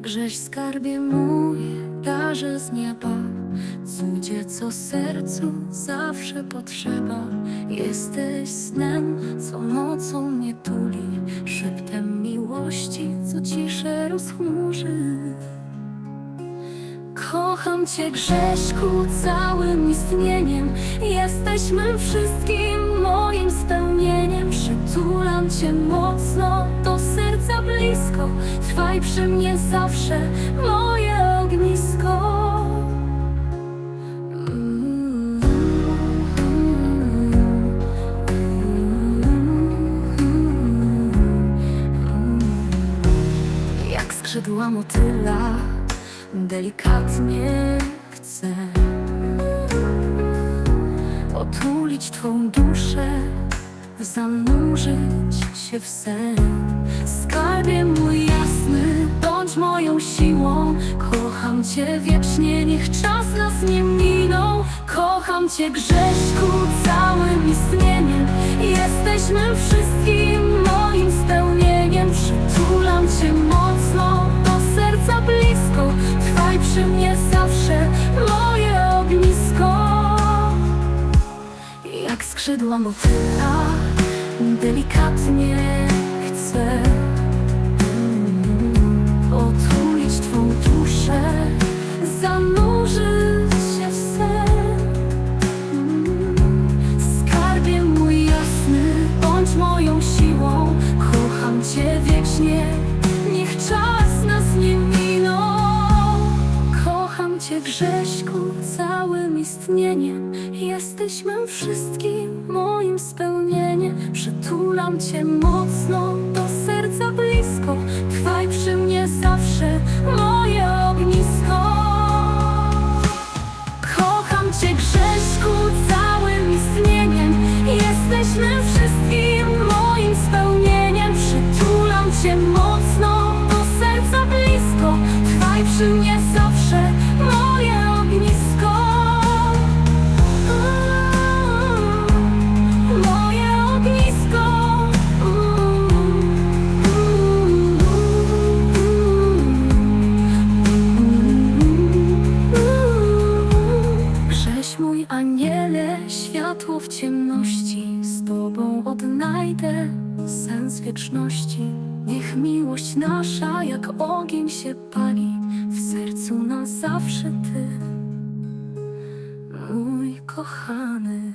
Grześ skarbie mój, darze z nieba. Cudzie, co sercu zawsze potrzeba. Jesteś snem, co nocą mnie tuli. Szeptem miłości, co ciszę rozchmurzy. Kocham Cię Grześku całym istnieniem. Jesteś mym wszystkim, moim spełnieniem. Przytulam Cię mocno, blisko Trwaj przy mnie zawsze, moje ognisko. Jak skrzydła motyla delikatnie chcę otulić Twą duszę, zanurzyć się w sen. Skarbie mój jasny, bądź moją siłą. Kocham Cię wiecznie, niech czas nas nie minął. Kocham Cię Grześku całym istnieniem. Jesteś mym wszystkim, moim spełnieniem. Przytulam Cię mocno, do serca blisko. Trwaj przy mnie zawsze, moje ognisko. Jak skrzydła motyla, delikatnie chcę całym istnieniem Jesteś mym wszystkim, moim spełnieniem. Przytulam Cię mocno, do serca blisko. Trwaj przy mnie zawsze, moje ognisko. Kocham Cię Grześku całym istnieniem. Jesteś mym wszystkim, moim spełnieniem. Przytulam Cię mocno, do serca blisko. Trwaj przy mnie zawsze, aniele, światło w ciemności. Z Tobą odnajdę sens wieczności. Niech miłość nasza jak ogień się pali. W sercu na zawsze Ty, mój kochany